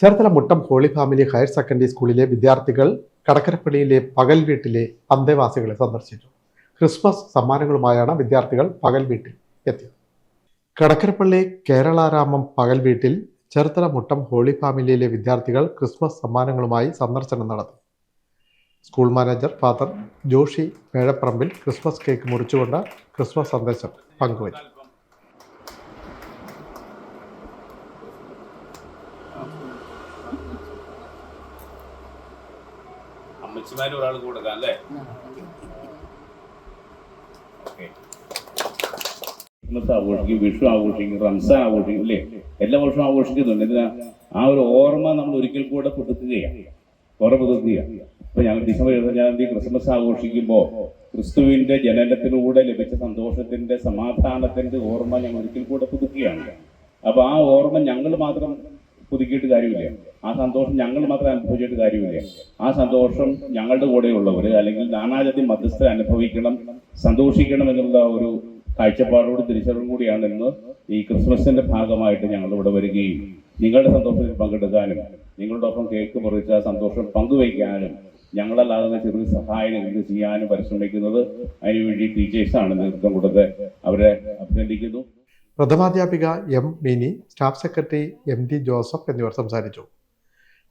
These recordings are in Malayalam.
Cherthala Muttom holy family higher secondary സ്കൂളിലെ വിദ്യാർത്ഥികൾ കടക്കരപ്പള്ളിയിലെ പകൽ വീട്ടിലെ അന്തേവാസികളെ സന്ദർശിച്ചു. ക്രിസ്മസ് സമ്മാനങ്ങളുമായാണ് വിദ്യാർത്ഥികൾ പകൽ വീട്ടിൽ എത്തിയത്. കടക്കരപ്പള്ളി കേരളാരാമം പകൽ വീട്ടിൽ ചേർത്തല മുട്ടം ഹോളി ഫാമിലിയിലെ വിദ്യാർത്ഥികൾ ക്രിസ്മസ് സമ്മാനങ്ങളുമായി സന്ദർശനം നടത്തി. School manager father Joshy Mezhaparambil Christmas cake മുറിച്ചുകൊണ്ട് Christmas സന്ദേശം പങ്കുവച്ചു. അമ്മച്ചിമാര് ഒരാൾ കൊടുക്കാം അല്ലേ? ക്രിസ്മസ് ആഘോഷിക്കും വിഷു ആഘോഷിക്കും റംസാൻ ആഘോഷിക്കും അല്ലേ എല്ലാ വർഷവും ആഘോഷിക്കുന്നുണ്ട്. എന്തിനാ? ആ ഒരു ഓർമ്മ നമ്മൾ ഒരിക്കൽ കൂടെ പുതുക്കുകയാണ് ഓർമ്മ പുതുക്കുകയാണ് ഇപ്പൊ ഞങ്ങൾ ഡിസംബർ ഇരുപത്തഞ്ചാം തീയതി ക്രിസ്മസ് ആഘോഷിക്കുമ്പോൾ ക്രിസ്തുവിന്റെ ജനനത്തിലൂടെ ലഭിച്ച സന്തോഷത്തിന്റെ സമാധാനത്തിന്റെ ഓർമ്മ ഞങ്ങൾ ഒരിക്കൽ കൂടെ പുതുക്കുകയാണ്. അപ്പൊ ആ ഓർമ്മ ഞങ്ങൾ മാത്രം പുതുക്കിയിട്ട് കാര്യമില്ല. ആ സന്തോഷം ഞങ്ങൾ മാത്രം അനുഭവിച്ചിട്ട് കാര്യമില്ല. ആ സന്തോഷം ഞങ്ങളുടെ കൂടെയുള്ളവർ അല്ലെങ്കിൽ നാനാജാതി മധ്യസ്ഥ അനുഭവിക്കണം സന്തോഷിക്കണം എന്നുള്ള ഒരു കാഴ്ചപ്പാടോട് തിരിച്ചറിവും കൂടിയാണ് ഇന്ന് ഈ ക്രിസ്മസിന്റെ ഭാഗമായിട്ട് ഞങ്ങൾ ഇവിടെ വരികയും നിങ്ങളുടെ സന്തോഷത്തിൽ പങ്കെടുക്കാനും നിങ്ങളുടെ ഒപ്പം കേക്ക് മുറിച്ച സന്തോഷം പങ്കുവയ്ക്കാനും ഞങ്ങളല്ലാതെ ചെറിയ സഹായം നിങ്ങൾക്ക് ചെയ്യാനും പരിശ്രമിക്കുന്നത് അതിനുവേണ്ടി ടീച്ചേഴ്സാണ് നേതൃത്വം കൊടുത്ത് അവരെ അഭിനന്ദിക്കുന്നു. പ്രഥമാധ്യാപിക M Mini staff secretary M D Joseph എന്നിവർ സംസാരിച്ചു.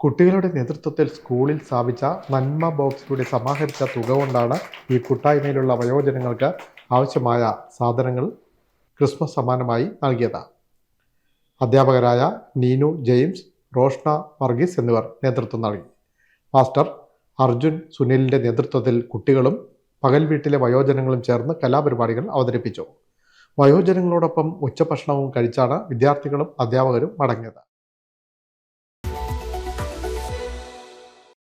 കുട്ടികളുടെ നേതൃത്വത്തിൽ സ്കൂളിൽ സ്ഥാപിച്ച നന്മ ബോക്സിലൂടെ സമാഹരിച്ച തുക കൊണ്ടാണ് ഈ കൂട്ടായ്മയിലുള്ള വയോജനങ്ങൾക്ക് ആവശ്യമായ സാധനങ്ങൾ ക്രിസ്മസ് സമ്മാനമായി നൽകിയത്. അധ്യാപകരായ നീനു ജെയിംസ് റോഷ്ന വർഗീസ് എന്നിവർ നേതൃത്വം നൽകി. മാസ്റ്റർ അർജുൻ സുനിലിന്റെ നേതൃത്വത്തിൽ കുട്ടികളും പകൽ വീട്ടിലെ വയോജനങ്ങളും ചേർന്ന് കലാപരിപാടികൾ അവതരിപ്പിച്ചു. വയോജനങ്ങളോടൊപ്പം ഉച്ചഭക്ഷണവും കഴിച്ചാണ് വിദ്യാർത്ഥികളും അധ്യാപകരും മടങ്ങിയത്.